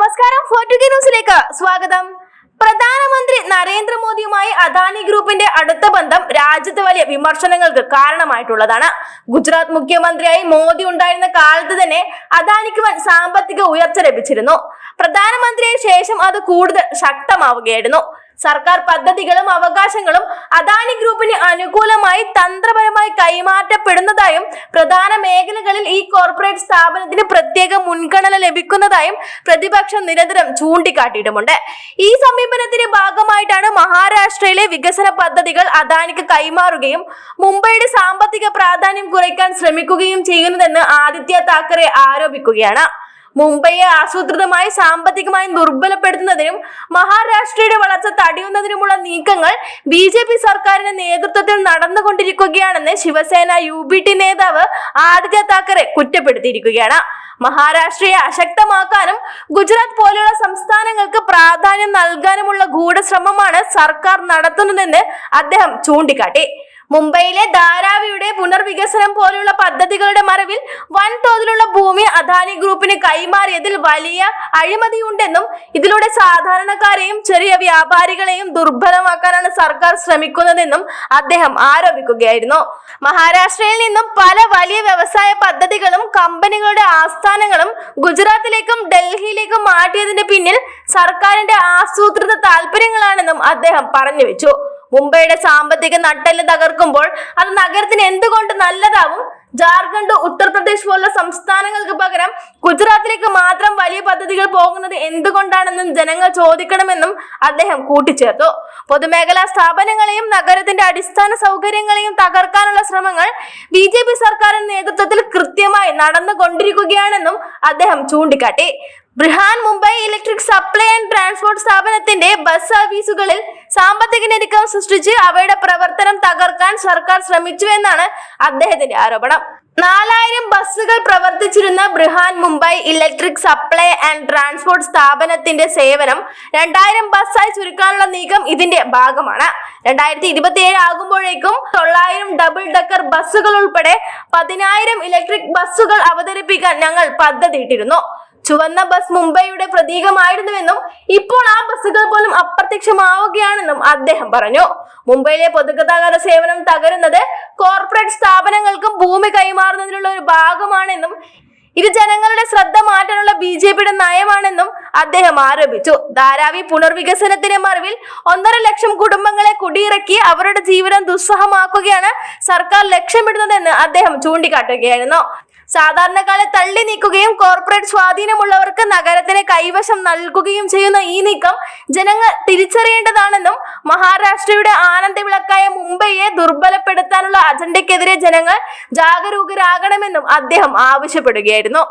വാർത്തകളിലേക്ക് സ്വാഗതം. പ്രധാനമന്ത്രി നരേന്ദ്രമോദിയുമായി അദാനി ഗ്രൂപ്പിന്റെ അടുത്ത ബന്ധം രാജ്യത്ത് വലിയ വിമർശനങ്ങൾക്ക് കാരണമായിട്ടുള്ളതാണ്. ഗുജറാത്ത് മുഖ്യമന്ത്രിയായി മോദി ഉണ്ടായിരുന്ന കാലത്ത് തന്നെ അദാനിക്ക് വൻ സാമ്പത്തിക ഉയർച്ച ലഭിച്ചിരുന്നു. പ്രധാനമന്ത്രിയെ ശേഷം അത് കൂടുതൽ ശക്തമാവുകയായിരുന്നു. സർക്കാർ പദ്ധതികളും അവകാശങ്ങളും അദാനി ഗ്രൂപ്പിന് അനുകൂലമായി തന്ത്രപരമായി കൈമാറ്റപ്പെടുന്നതായും പ്രധാന മേഖലകളിൽ സ്ഥാപനത്തിന് പ്രത്യേക മുൻഗണന ലഭിക്കുന്നതായും പ്രതിപക്ഷം നിരന്തരം ചൂണ്ടിക്കാട്ടിയിട്ടുമുണ്ട്. ഈ സമീപനത്തിന്റെ ഭാഗമായിട്ടാണ് മഹാരാഷ്ട്രയിലെ വികസന പദ്ധതികൾ അദാനിക്ക് കൈമാറുകയും മുംബൈയുടെ സാമ്പത്തിക പ്രാധാന്യം കുറയ്ക്കാൻ ശ്രമിക്കുകയും ചെയ്യുന്നതെന്ന് ആദിത്യ താക്കറെ ആരോപിക്കുകയാണ്. മുംബൈയെ ആസൂത്രിതമായി സാമ്പത്തികമായി ദുർബലപ്പെടുത്തുന്നതിനും മഹാരാഷ്ട്രയുടെ വളർച്ച തടയുന്നതിനുമുള്ള നീക്കങ്ങൾ ബി ജെ പി സർക്കാരിന്റെ നേതൃത്വത്തിൽ നടന്നുകൊണ്ടിരിക്കുകയാണെന്ന് ശിവസേന യു ബി ടി നേതാവ് ആദിത്യ താക്കറെ കുറ്റപ്പെടുത്തിയിരിക്കുകയാണ്. മഹാരാഷ്ട്രയെ അശക്തമാക്കാനും ഗുജറാത്ത് പോലെയുള്ള സംസ്ഥാനങ്ങൾക്ക് പ്രാധാന്യം നൽകാനുമുള്ള ഗൂഢശ്രമമാണ് സർക്കാർ നടത്തുന്നതെന്ന് അദ്ദേഹം ചൂണ്ടിക്കാട്ടി. മുംബൈയിലെ ധാരാവിയുടെ പുനർവികസനം പോലുള്ള പദ്ധതികളുടെ മറവിൽ വൻതോതിലുള്ള ഭൂമി അദാനി ഗ്രൂപ്പിന് കൈമാറിയതിൽ വലിയ അഴിമതിയുണ്ടെന്നും ഇതിലൂടെ സാധാരണക്കാരെയും ചെറിയ വ്യാപാരികളെയും ദുർബലമാക്കാനാണ് സർക്കാർ ശ്രമിക്കുന്നതെന്നും അദ്ദേഹം ആരോപിക്കുകയായിരുന്നു. മഹാരാഷ്ട്രയിൽ നിന്നും പല വലിയ വ്യവസായ പദ്ധതികളും കമ്പനികളുടെ ആസ്ഥാനങ്ങളും ഗുജറാത്തിലേക്കും ഡൽഹിയിലേക്കും മാറ്റിയതിന്റെ പിന്നിൽ സർക്കാരിന്റെ ആസൂത്രിത താല്പര്യങ്ങളാണെന്നും അദ്ദേഹം പറഞ്ഞു വെച്ചു. മുംബൈയുടെ സാമ്പത്തിക നട്ടെല്ല് തകർക്കുമ്പോൾ അത് നഗരത്തിന് എന്തുകൊണ്ട് നല്ലതാവും? ജാർഖണ്ഡ് ഉത്തർപ്രദേശ് പോലുള്ള സംസ്ഥാനങ്ങൾക്ക് പകരം ഗുജറാത്തിലേക്ക് മാത്രം വലിയ പദ്ധതികൾ പോകുന്നത് എന്തുകൊണ്ടാണെന്നും ജനങ്ങൾ ചോദിക്കണമെന്നും അദ്ദേഹം കൂട്ടിച്ചേർത്തു. പൊതുമേഖലാ സ്ഥാപനങ്ങളെയും നഗരത്തിന്റെ അടിസ്ഥാന സൗകര്യങ്ങളെയും തകർക്കാനുള്ള ശ്രമങ്ങൾ ബി ജെ പി സർക്കാരിന്റെ നേതൃത്വത്തിൽ കൃത്യമായി നടന്നുകൊണ്ടിരിക്കുകയാണെന്നും അദ്ദേഹം ചൂണ്ടിക്കാട്ടി. Brihan Mumbai electric supply and transport സ്ഥാപനത്തിന്റെ ബസ് സർവീസുകളിൽ സാമ്പത്തിക ഞെരുക്കം സൃഷ്ടിച്ച് അവയുടെ പ്രവർത്തനം തകർക്കാൻ സർക്കാർ ശ്രമിച്ചു എന്നാണ് അദ്ദേഹത്തിന്റെ ആരോപണം. നാലായിരം ബസ്സുകൾ പ്രവർത്തിച്ചിരുന്ന Brihan Mumbai electric supply and transport സ്ഥാപനത്തിന്റെ സേവനം രണ്ടായിരം ബസ്സായി ചുരുക്കാനുള്ള നീക്കം ഇതിന്റെ ഭാഗമാണ്. രണ്ടായിരത്തി ഇരുപത്തി ഏഴ് ആകുമ്പോഴേക്കും തൊള്ളായിരം ഡബിൾ ഡക്കർ ബസ്സുകൾ ഉൾപ്പെടെ പതിനായിരം ഇലക്ട്രിക് ബസ്സുകൾ അവതരിപ്പിക്കാൻ ഞങ്ങൾ പദ്ധതിയിട്ടിരുന്നു. ചുവന്ന ബസ് മുംബൈയുടെ പ്രതീകമായിരുന്നുവെന്നും ഇപ്പോൾ ആ ബസ്സുകൾ പോലും അപ്രത്യക്ഷമാവുകയാണെന്നും അദ്ദേഹം പറഞ്ഞു. മുംബൈയിലെ പൊതുഗതാഗത സേവനം തകരുന്നത് കോർപ്പറേറ്റ് സ്ഥാപനങ്ങൾക്കും ഭൂമി കൈമാറുന്നതിനുള്ള ഒരു ഭാഗമാണെന്നും ഇത് ജനങ്ങളുടെ ശ്രദ്ധ മാറ്റാനുള്ള ബി ജെ പിയുടെ നയമാണെന്നും അദ്ദേഹം ആരോപിച്ചു. ധാരാവി പുനർവികസനത്തിന്റെ മറവിൽ ഒന്നര ലക്ഷം കുടുംബങ്ങളെ കുടിയിറക്കി അവരുടെ ജീവിതം ദുസ്സഹമാക്കുകയാണ് സർക്കാർ ലക്ഷ്യമിടുന്നതെന്ന് അദ്ദേഹം ചൂണ്ടിക്കാട്ടുകയായിരുന്നു. സാധാരണക്കാരെ തള്ളി നീക്കുകയും കോർപ്പറേറ്റ് സ്വാധീനമുള്ളവർക്ക് നഗരത്തിന് കൈവശം നൽകുകയും ചെയ്യുന്ന ഈ നീക്കം ജനങ്ങൾ തിരിച്ചറിയേണ്ടതാണെന്നും മഹാരാഷ്ട്രയുടെ ആനന്ദ വിളക്കായ മുംബൈയെ ദുർബലപ്പെടുത്താനുള്ള അജണ്ടയ്ക്കെതിരെ ജനങ്ങൾ ജാഗരൂകരാകണമെന്നും അദ്ദേഹം ആവശ്യപ്പെടുകയായിരുന്നു.